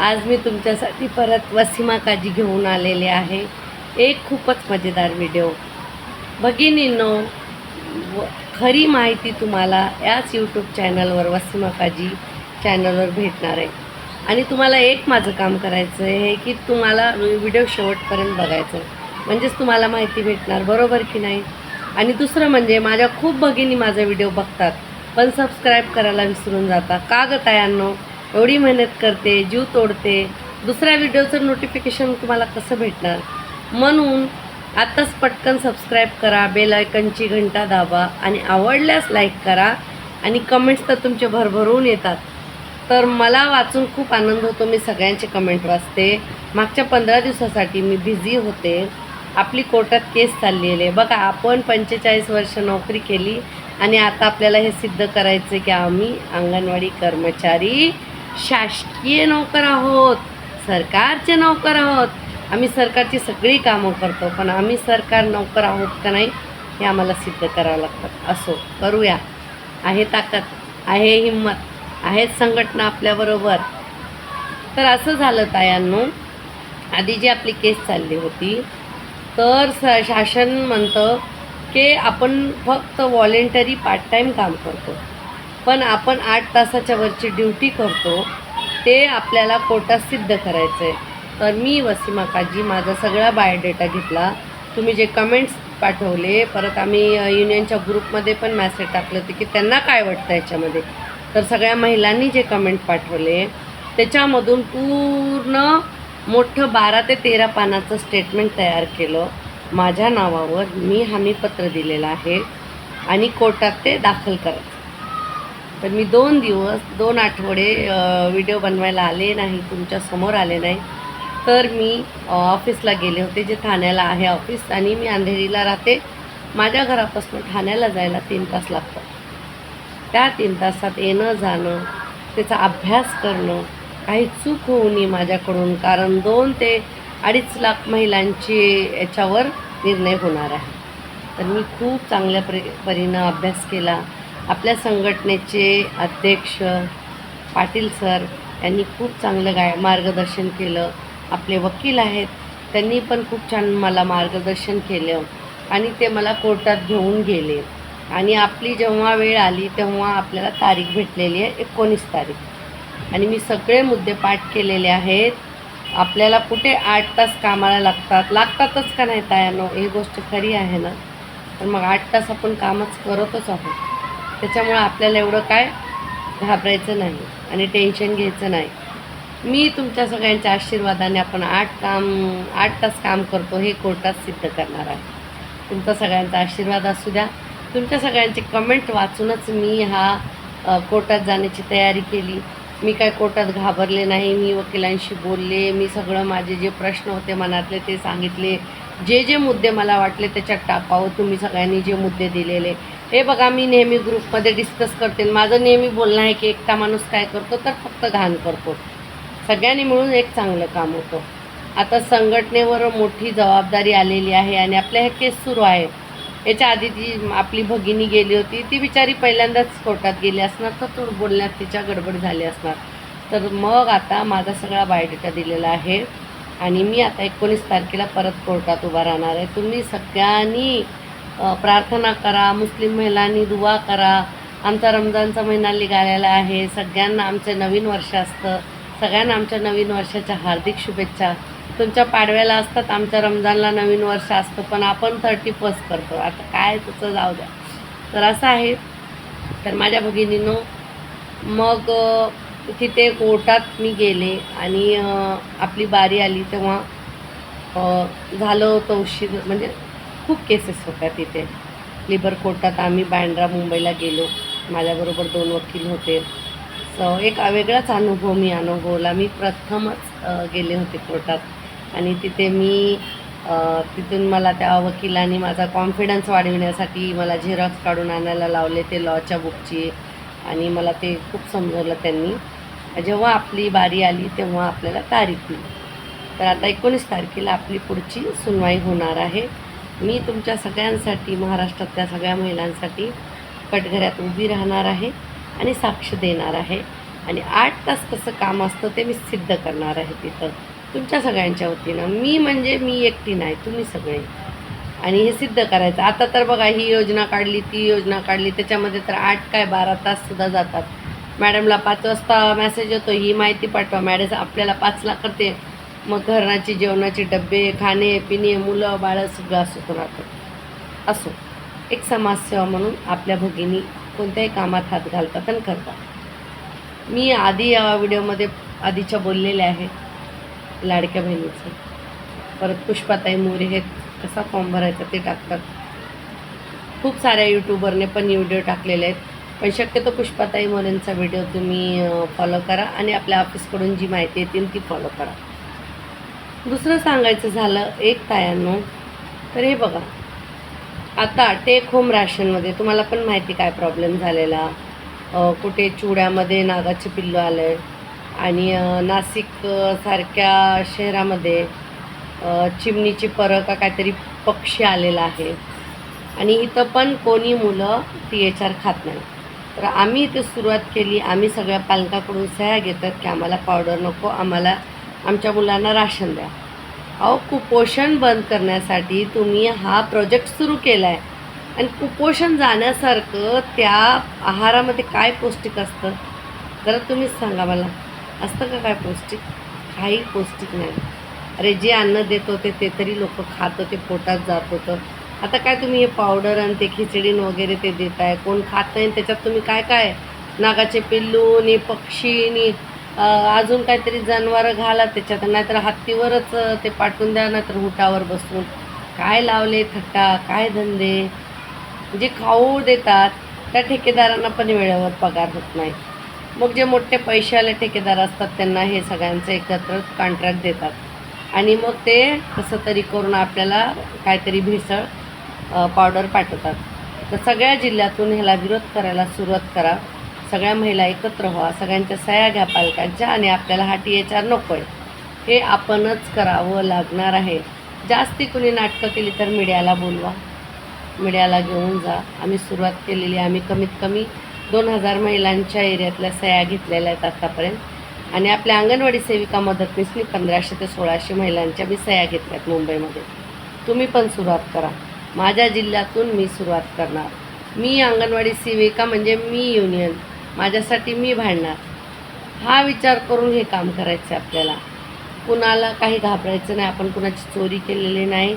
आज मी तुमच्यासाठी परत वसीमा काजी घेऊन आलेले आहे. एक खूपच मजेदार व्हिडिओ भगिनींनो व खरी माहिती तुम्हाला याच यूट्यूब चॅनलवर वसीमा काजी चॅनलवर भेटणार आहे. आणि तुम्हाला एक माझं काम करायचं आहे की तुम्हाला व्हिडिओ शेवटपर्यंत बघायचं आहे म्हणजेच तुम्हाला माहिती भेटणार बरोबर की नाही? आणि दुसरं म्हणजे माझ्या खूप भगिनी माझा व्हिडिओ बघतात पण सबस्क्राईब करायला विसरून जाता का ग तायांनो? एवढी मेहनत करते जीव तोडते. दुसऱ्या व्हिडिओचं नोटिफिकेशन तुम्हाला कसं भेटणार? म्हणून आत्ताच पटकन सबस्क्राईब करा बेल आयकनची घंटा दाबा आणि आवडल्यास लाईक करा आणि कमेंट्स तर तुमचे भरभरून येतात. तर मला वाचून खूप आनंद होतो मी सगळ्यांचे कमेंट वाचते. मागच्या पंधरा दिवसासाठी मी बिझी होते. आपली कोर्टात केस चाललेली आहे. बघा आपण पंचेचाळीस वर्ष नोकरी केली आणि आता आपल्याला हे सिद्ध करायचं आहे की आम्ही अंगणवाडी कर्मचारी शासकीय नोकर आहोत सरकारचे नोकर आहोत. आम्ही सरकारची सगळी कामं करतो पण आम्ही सरकार नोकर आहोत का नाही हे आम्हाला सिद्ध करावं लागतं. असो करूया. आहे ताकद आहे हिंमत आहेत संघटना आपल्याबरोबर तर असं झालं तायांनो. आधी जी आपली केस चालली होती तर स शासन म्हणतं की आपण फक्त व्हॉलेंटरी पार्ट टाईम काम करतो. पण आपण आठ तासाच्या वरची ड्युटी करतो ते आपल्याला कोर्टात सिद्ध करायचं आहे तर मी वसीमा काजी माझा सगळा बायोडेटा घेतला. तुम्ही जे कमेंट्स पाठवले परत आम्ही युनियनच्या ग्रुपमध्ये पण मॅसेज टाकलं होते की त्यांना काय वाटतं याच्यामध्ये. तर सगळ्या महिलांनी जे कमेंट पाठवले त्याच्यामधून पूर्ण मोठं बारा ते तेरा पानाचं स्टेटमेंट तयार केलं. माझ्या नावावर मी हमीपत्र दिलेलं आहे आणि कोर्टात ते दाखल करायचं. तर मी दोन दिवस दोन आठवडे व्हिडिओ बनवायला आले नाही तुमच्यासमोर आले नाही. तर मी ऑफिसला गेले होते जे ठाण्याला आहे ऑफिस आणि मी अंधेरीला राहते. माझ्या घरापासून ठाण्याला जायला तीन तास लागतात. त्या तीन तासात येणं जाणं त्याचा अभ्यास करणं काही चूक होऊ नये माझ्याकडून कारण दोन ते अडीच लाख महिलांची याच्यावर निर्णय होणार आहे. तर मी खूप चांगल्या परी परीनं अभ्यास केला. आपल्या संघटनेचे अध्यक्ष पाटील सर यांनी खूप चांगलं गाय मार्गदर्शन केलं. आपले वकील आहेत त्यांनी पण खूप छान मला मार्गदर्शन केलं आणि ते मला कोर्टात घेऊन गेले. आणि आपली जेव्हा वेळ आली तेव्हा आपल्याला तारीख भेटलेली आहे एकोणीस तारीख. आणि मी सगळे मुद्दे पाठ केलेले आहेत. आपल्याला कुठे आठ तास कामाला लागतात लागतातच का नाही तायानो? ही गोष्ट खरी आहे ना? तर मग आठ तास आपण कामच करतच आहोत. त्याच्यामुळं आपल्याला एवढं काय घाबरायचं नाही आणि टेन्शन घ्यायचं नाही. मी तुमच्या सगळ्यांच्या आशीर्वादाने आपण आठ काम आठ तास काम करतो हे कोर्टात सिद्ध करणार आहे. तुमचा सगळ्यांचा आशीर्वाद असू द्या. तुमच्या सगळ्यांचे कमेंट वाचूनच मी हा कोर्टात जाण्याची तयारी केली. मी काय कोर्टात घाबरले नाही मी वकिलांशी बोलले मी सगळं माझे जे प्रश्न होते मनातले ते सांगितले. जे जे मुद्दे मला वाटले त्याच्यात टाकावं तुम्ही सगळ्यांनी जे मुद्दे दिलेले हे बघा मी नेहमी ग्रुपमध्ये डिस्कस करते. माझं नेहमी बोलणं आहे की एकटा माणूस काय करतो तर फक्त घाण करतो. सगळ्यांनी मिळून एक चांगलं काम होतं. आता संघटनेवर मोठी जबाबदारी आलेली आहे आणि आपल्या ह्या केस सुरू आहे. याच्या आधी जी आपली भगिनी गेली होती ती बिचारी पहिल्यांदाच कोर्टात गेली असणार तर तो बोलण्यात तिच्या गडबड झाली असणार. तर मग आता माझा सगळा बायोडेटा दिलेला आहे आणि मी आता एकोणीस तारखेला परत कोर्टात उभा राहणार आहे. तुम्ही सगळ्यांनी प्रार्थना करा मुस्लिम महिलांनी दुवा करा. आमचा रमजानचा महिना निघालेला आहे. सगळ्यांना आमचं नवीन वर्ष असतं. सगळ्यांना आमच्या नवीन वर्षाच्या हार्दिक शुभेच्छा. तुमच्या पाडव्याला असतात आमच्या रमजानला नवीन वर्ष असतं पण आपण थर्टी फर्स्ट करतो. आता काय तुझं जाऊ द्या. तर असं आहे. तर माझ्या भगिनीनो मग तिथे कोर्टात मी गेले आणि आपली बारी आली तेव्हा झालं होतं उशीर म्हणजे खूप केसेस होत्या तिथे लिबर कोर्टात आम्ही बँड्रा मुंबईला गेलो. माझ्याबरोबर दोन वकील होते. सो एक वेगळाच अनुभव मी अनुभवला. मी प्रथमच गेले होते कोर्टात. आणि तिथे मी तिथून मला त्या वकिलांनी माझा कॉन्फिडन्स वाढविण्यासाठी मला झेरॉक्स काढून आणायला लावले ते लॉच्या बुकची आणि मला ते खूप समजवलं त्यांनी. जेव्हा आपली बारी आली तेव्हा आपल्याला तारीख दिली. तर आता एकोणीस तारखेला आपली पुढची सुनवाई होणार आहे. मी तुमच्या सगळ्यांसाठी महाराष्ट्रातल्या सगळ्या महिलांसाठी कटघऱ्यात उभी राहणार आहे आणि साक्ष देणार आहे. आणि आठ तास कसं काम असतं ते मी सिद्ध करणार आहे तिथं. तुमच्या सगळ्यांच्या वतीनं. मी म्हणजे मी एकटी नाही तुम्ही सगळे. आणि हे सिद्ध करायचं. आता तर बघा ही योजना काढली ती योजना काढली. त्याच्यामध्ये तर आठ काय बारा ताससुद्धा जातात. मॅडमला पाच वाजता मेसेज येतो ही माहिती पाठवा. मॅडम आपल्याला पाचला करते. मग घराची जेवणाचे डबे खाणे पिणे मुलं बाळं सगळं असतो राहतं असो. एक समाजसेवा म्हणून आपल्या भगिनी कोणत्याही कामात हात घालतात आणि करतात. मी आधी या व्हिडिओमध्ये आधीच्या बोललेल्या आहे लाडक्या बहिणीचं. परत पुष्पाताई मोरे हे कसा फॉर्म भरायचा ते टाकतात. खूप साऱ्या यूट्यूबरने पण व्हिडिओ टाकलेले आहेत. पण शक्यतो पुष्पाताई मोरेंचा व्हिडिओ तुम्ही फॉलो करा आणि आपल्या ऑफिसकडून जी माहिती येतील ती फॉलो करा. दुसरं सांगायचं झालं एक तायांनो. तर हे बघा. आता टेक होम राशनमध्ये तुम्हाला पण माहिती काय प्रॉब्लेम झालेला. कुठे चुड्यामध्ये नागाचे पिल्लू आलं आहे आणि अ, नाशिक सारख्या शहरामध्ये चिमणीची परं का काहीतरी पक्षी आलेला आहे. आणि इथं पण कोणी मुलं टी एच आर खात नाही. तर आम्ही इथे सुरुवात केली. आम्ही सगळ्या पालकाकडून सह्या घेतात की आम्हाला पावडर नको आम्हाला आमच्या मुलांना राशन द्या. अहो कुपोषण बंद करण्यासाठी तुम्ही हा प्रोजेक्ट सुरू केला आहे आणि कुपोषण जाण्यासारखं त्या आहारामध्ये काय पौष्टिक असतं? जरा तुम्हीच सांगा मला. असतं का काय पौष्टिक? काही पौष्टिक नाही. अरे जे अन्न देत होते ते तरी लोक खात होते पोटात जात होतं. आता काय तुम्ही हे पावडर आणि ते खिचडीन वगैरे ते देत आहे कोण खात नाही आणि त्याच्यात तुम्ही काय काय नागाचे पिल्लू नि पक्षी नी अजून काहीतरी जनावरं घाला त्याच्यात नाहीतर हत्तीवरच ते पाठवून द्या नाहीतर हुटावर बसून. काय लावले थट्टा काय धंदे? जे खाऊ देतात त्या ठेकेदारांना पण वेळेवर पगार होत नाही. मग जे मोठे पैशावाले ठेकेदार असतात त्यांना हे सगळ्यांचं एकत्र कॉन्ट्रॅक्ट देतात. आणि मग ते कसं तरी करून आपल्याला काहीतरी भेसळ पावडर पाठवतात. तर सगळ्या जिल्ह्यातून ह्याला विरोध करायला सुरुवात करा. सगळ्या महिला एकत्र व्हा सगळ्यांच्या सह्या घ्या पालकांच्या आणि आपल्याला हा टी एच आर नको आहे हे आपणच करावं लागणार आहे. जास्ती कुणी नाटकं केली तर मीडियाला बोलवा. मीडियाला घेऊन जा. आम्ही सुरुवात केलेली आम्ही कमीत कमी दोन हजार महिलांच्या एरियातल्या सह्या घेतलेल्या आहेत आत्तापर्यंत आणि आपल्या अंगणवाडी सेविका मदतनीसनी पंधराशे ते सोळाशे महिलांच्या मी सह्या घेतल्यात मुंबईमध्ये. तुम्ही पण सुरुवात करा. माझ्या जिल्ह्यातून मी सुरुवात करणार. मी अंगणवाडी सेविका म्हणजे मी युनियन. माझ्यासाठी मी भांडणार. हा विचार करून हे काम करायचं आहे आपल्याला. कुणाला काही घाबरायचं नाही आपण कुणाची चोरी केलेली नाही.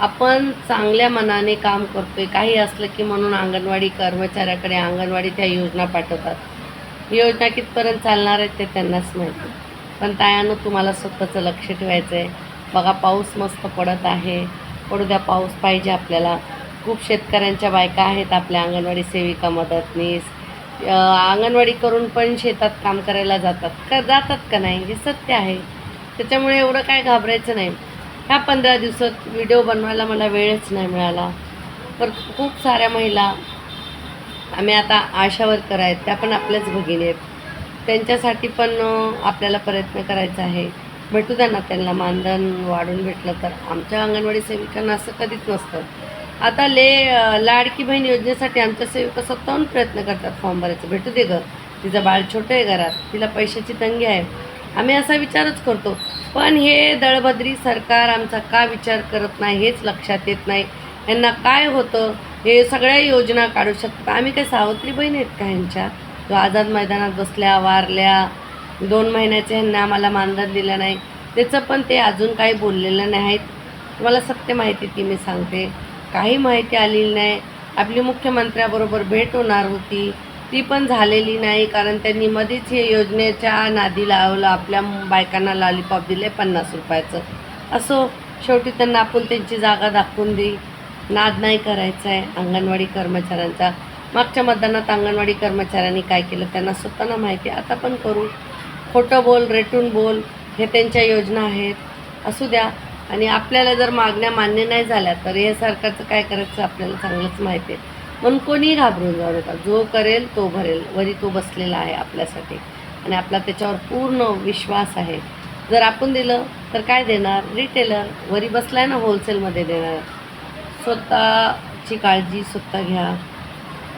आपण चांगल्या मनाने काम करतोय. काही असलं की म्हणून अंगणवाडी कर्मचाऱ्याकडे अंगणवाडी त्या योजना पाठवतात. योजना कितपर्यंत चालणार आहेत ते त्यांनाच माहिती. पण तायानं तुम्हाला स्वतःचं लक्ष ठेवायचं आहे बघा पाऊस मस्त पडत आहे. पडू द्या पाऊस पाहिजे आपल्याला. खूप शेतकऱ्यांच्या बायका आहेत आपल्या अंगणवाडी सेविका मदतनीस. अंगणवाडी करून पण शेतात काम करायला जातात. का जातात का नाही हे सत्य आहे. त्याच्यामुळे एवढं काय घाबरायचं नाही. ह्या पंधरा दिवसात व्हिडिओ बनवायला मला वेळच नाही मिळाला. तर खूप साऱ्या महिला आम्ही आता आशा वर्कर आहेत. त्या पण आपल्याच भगिनी आहेत. त्यांच्यासाठी पण आपल्याला प्रयत्न करायचा आहे. भेटू द्या ना त्यांना. मानधन वाढून भेटलं तर. आमच्या अंगणवाडी सेविकांना असं कधीच नसतं. आता ले लाडकी बहीण योजनेसाठी आमच्या सेविका स्वतःहून प्रयत्न करतात फॉर्म भरायचं. भेटू दे गं. तिचं बाळ छोटं आहे घरात. तिला पैशाची तंगी आहे. आम्ही असा विचारच करतो. पण हे दळभद्री सरकार आमचा का विचार करत नाही हेच लक्षात येत नाही. यांना काय होतं? हे सगळ्या योजना काढू शकतात. आम्ही काय सावत्री बहीण आहेत का ह्यांच्या जो आझाद मैदानात बसल्या वारल्या. दोन महिन्याचे ह्यांना आम्हाला मानधन दिलं नाही. त्याचं पण ते अजून काही बोललेलं नाहीत. तुम्हाला सत्य माहिती ती मी सांगते. काही माहिती आलेली नाही. आपली मुख्यमंत्र्याबरोबर भेट होणार होती. ती पण झालेली नाही कारण त्यांनी मध्येच हे योजनेच्या नादी लावलं. आपल्या बायकांना लॉलीपॉप दिले पन्नास रुपयाचं. असो शेवटी त्यांना आपण त्यांची जागा दाखवून देई नाद नाही करायचा आहे अंगणवाडी कर्मचाऱ्यांचा. मागच्या मतदानात अंगणवाडी कर्मचाऱ्यांनी काय केलं त्यांना स्वतःला माहिती आता पण करू. खोटं बोल रेटून बोल हे त्यांच्या योजना आहेत. असू द्या. आणि आपल्याला जर मागण्या मान्य नाही झाल्या तर या सरकारचं काय करायचं आपल्याला चांगलंच माहिती आहे. म्हणून कोणीही घाबरून जाऊ नका. जो करेल तो भरेल. वरी तो बसलेला आहे आपल्यासाठी. आणि आपला त्याच्यावर पूर्ण विश्वास आहे. जर आपण दिलं तर काय देणार? रिटेलर वरी बसलाय ना होलसेलमध्ये देणार. स्वतःची काळजी स्वतः घ्या.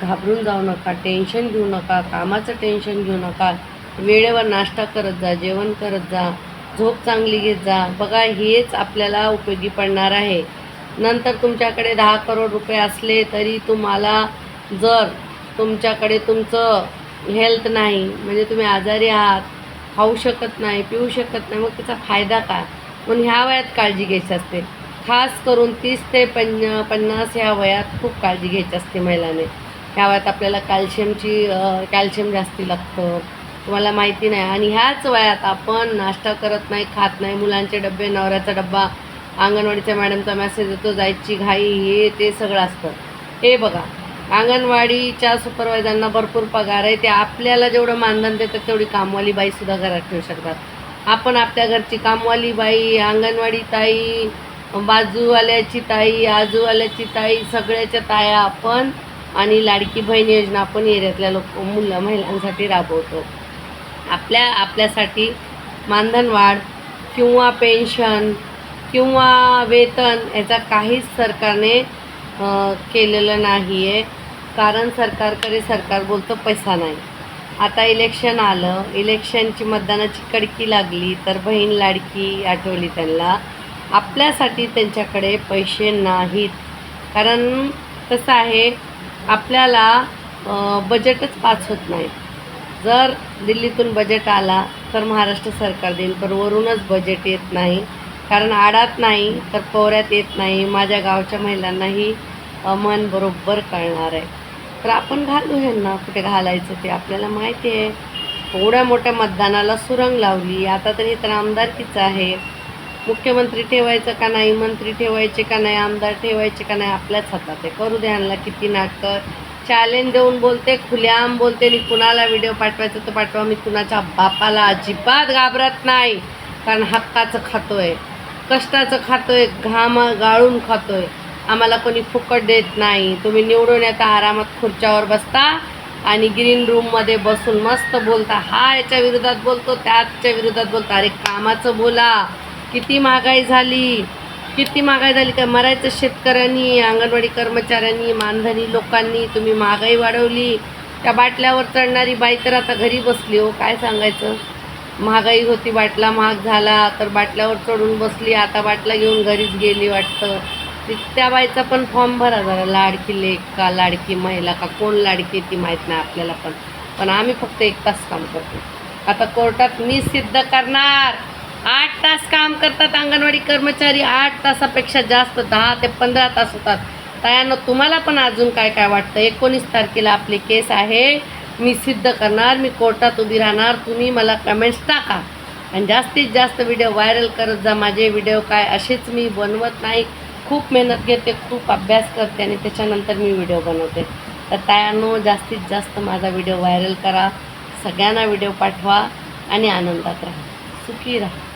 घाबरून जाऊ नका. टेन्शन घेऊ नका. कामाचं टेन्शन घेऊ नका. वेळेवर नाश्ता करत जा जेवण करत जा. झोप चांगली घेत जा. बघा हेच आपल्याला उपयोगी पडणार आहे. नंतर तुमच्याकडे दहा करोड रुपये असले तरी तुम्हाला जर तुमच्याकडे तुमचं हेल्थ नाही म्हणजे तुम्ही आजारी आहात खाऊ शकत नाही पिऊ शकत नाही मग त्याचा फायदा काय? म्हणून ह्या वयात काळजी घ्यायची असते. खास करून तीस ते पन्न पन्नास ह्या वयात खूप काळजी घ्यायची असते महिलाने. ह्या वयात आपल्याला कॅल्शियमची कॅल्शियम जास्ती लागतं. तुम्हाला माहिती नाही. आणि ह्याच वयात आपण नाश्ता करत नाही खात नाही. मुलांचे डबे नवऱ्याचा डब्बा अंगणवाडीच्या मॅडमचा मेसेज येतो जायची घाई हे ते सगळं असतं. हे बघा अंगणवाडीच्या सुपरवायझरना भरपूर पगार आहे. ते आपल्याला जेवढं मानधन देतात तेवढी कामवाली बाईसुद्धा घरात ठेवू शकतात. आपण आपल्या घरची कामवाली बाई अंगणवाडी ताई बाजूवाल्याची ताई आजूवाल्याची ताई सगळ्याच्या ताया आपण आणि लाडकी बहीण योजना आपण एरियातल्या लोक मुलं महिलांसाठी राबवतो. आपल्या आपल्यासाठी मानधन वाढ किंवा पेन्शन किंवा वेतन याचा काहीच सरकारने केलेलं नाही आहे कारण सरकारकडे सरकार बोलतं पैसा नाही. आता इलेक्शन आलं. इलेक्शनची मतदानाची कडकी लागली तर बहीण लाडकी आठवली त्यांना. आपल्यासाठी त्यांच्याकडे पैसे नाहीत. कारण कसं आहे आपल्याला बजेटच पास होत नाही जर दिल्लीतून बजेट आला तर महाराष्ट्र सरकार देईल. पण वरूनच बजेट येत नाही. कारण आडात नाही तर पोऱ्यात येत नाही. माझ्या गावच्या महिलांनाही मन बरोबर कळणार आहे. तर आपण घालू ह्यांना. कुठे घालायचं ते आपल्याला माहिती आहे. एवढ्या मोठ्या मतदानाला सुरंग लावली. आता तरी तर आमदारकीचं आहे? मुख्यमंत्री ठेवायचं का नाही? मंत्री ठेवायचे का नाही? आमदार ठेवायचे का नाही? आपल्याच हातात आहे. करू द्या ह्यांना किती नाटकं. चॅलेंज देऊन बोलते खुल्याम बोलते आणि कुणाला व्हिडिओ पाठवायचं तर पाठवा मी कुणाच्या बापाला अजिबात घाबरत नाही कारण हक्काचं खातोय कष्टाचं खातोय घाम गाळून खातोय. आम्हाला कोणी फुकट देत नाही. तुम्ही निवडून येता आरामात खुर्च्यावर बसता आणि ग्रीन रूममध्ये बसून मस्त बोलता. हा याच्या विरोधात बोलतो त्याच्या विरोधात बोलता. अरे कामाचं बोला. किती महागाई झाली. किती महागाई झाली काय मरायचं शेतकऱ्यांनी अंगणवाडी कर्मचाऱ्यांनी मानधनी लोकांनी तुम्ही महागाई वाढवली. त्या बाटल्यावर चढणारी बाई तर आता घरी बसली हो. काय सांगायचं? महागाई होती बाटला महाग झाला तर बाटल्यावर चढून बसली आता बाटला घेऊन घरीच गेली वाटतं. त्या बाईचा पण फॉर्म भरा जरा लाडकी लेख का लाडकी महिला का कोण लाडकी ती माहीत नाही आपल्याला पण. पण आम्ही फक्त एक तास काम करतो. आता कोर्टात मी सिद्ध करणार. आठ तास काम करतात अंगणवाडी कर्मचारी आठ तासापेक्षा जास्त दहा ते पंधरा तास होतात. तयानं तुम्हाला पण अजून काय काय वाटतं? एकोणीस तारखेला आपली केस आहे. मी सिद्ध करणार मी कोर्टात उभी राहणार. तुम्ही मला कमेंट्स टाका. आणि जास्तीत जास्त व्हिडिओ व्हायरल करत जा. माझे व्हिडिओ काय असेच मी बनवत नाही. खूप मेहनत घेते खूप अभ्यास करते आणि त्याच्यानंतर मी व्हिडिओ बनवते. तर तयानो जास्तीत जास्त माझा व्हिडिओ व्हायरल करा. सगळ्यांना व्हिडिओ पाठवा आणि आनंदात राहा. सुखी राहा.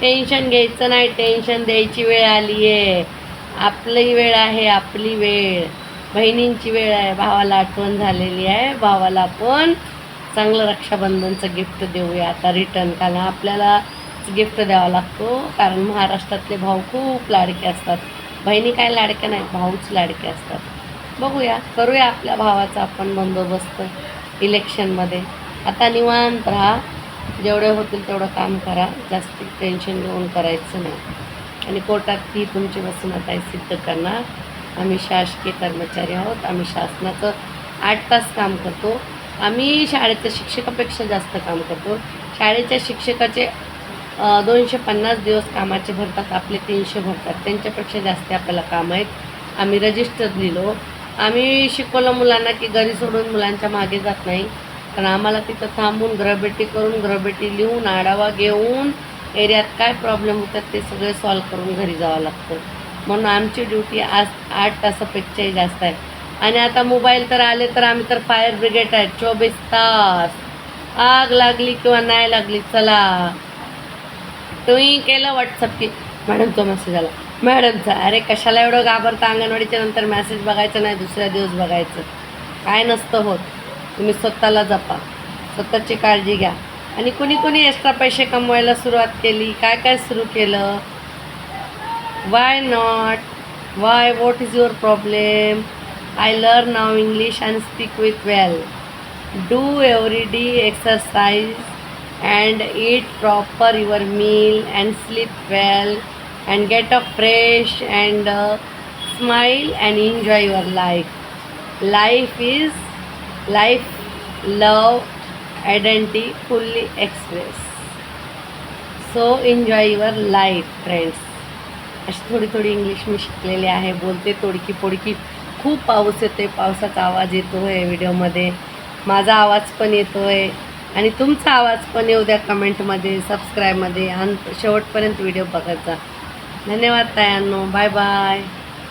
टेन्शन घ्यायचं नाही टेन्शन द्यायची वेळ आली आहे आपली वेळ आहे आपली वेळ. बहिणींची वेळ आहे भावाला आठवण झालेली आहे. भावाला आपण चांगलं रक्षाबंधनचं गिफ्ट देऊया. आता रिटर्न कारण आपल्याला गिफ्ट द्यावा लागतो. कारण महाराष्ट्रातले भाऊ खूप लाडके असतात. बहिणी काय लाडक्या नाहीत भाऊच लाडके असतात. बघूया करूया आपल्या भावाचा आपण बंदोबस्त इलेक्शनमध्ये आता निवांत राहा. जेवढे होतील तेवढं काम करा. जास्त टेन्शन घेऊन करायचं नाही. आणि कोर्टात ती तुमची वसुमात आहे सिद्ध करणार. आम्ही शासकीय कर्मचारी आहोत. आम्ही शासनाचं आठ तास काम करतो. आम्ही शाळेच्या शिक्षकापेक्षा जास्त काम करतो. शाळेच्या शिक्षकाचे दोनशे पन्नास दिवस कामाचे भरतात. आपले तीनशे भरतात. त्यांच्यापेक्षा जास्त आपल्याला काम आहेत. आम्ही रजिस्टर लिहिलो. आम्ही शिकवलं मुलांना की घरी सोडून मुलांच्या मागे जात नाही. कारण आम्हाला तिथं थांबून ग्रहभेटी करून ग्रहभेटी लिहून आढावा घेऊन एरियात काय प्रॉब्लेम होतात ते सगळे सॉल्व करून घरी जावं लागतं. म्हणून आमची ड्युटी आज आठ तासापेक्षाही जास्त आहे. आणि आता मोबाईल तर आले तर आम्ही तर फायर ब्रिगेड आहेत. चोवीस तास. आग लागली किंवा नाही लागली चला. तुम्ही केलं व्हॉट्सअप की मॅडमचा मेसेज आला. मॅडमचा अरे कशाला एवढं घाबरता? अंगणवाडीच्या नंतर मेसेज बघायचं नाही दुसऱ्या दिवस बघायचं. काय नसतं होत. तुम्ही स्वतःला जपा. स्वतःची काळजी घ्या. आणि कुणी कुणी एक्स्ट्रा पैसे कमवायला सुरुवात केली? काय काय सुरू केलं? Why not why what is your problem I learn now English and speak with well do every day exercise and eat proper your meal and sleep well and get a fresh and smile and enjoy your life life is life love identity fully express. So enjoy your life friends अशी थोडी थोडी English मी शिकलेली आहे बोलते तोडकी पोडकी खूप पाऊस येतो आहे पावसाचा आवाज येतो आहे व्हिडिओमध्ये. माझा आवाज पण येतो आहे आणि तुमचा आवाज पण येऊ द्या कमेंटमध्ये सबस्क्राईबमध्ये आणि शेवटपर्यंत व्हिडिओ बघायचा धन्यवाद तायांनो. Bye bye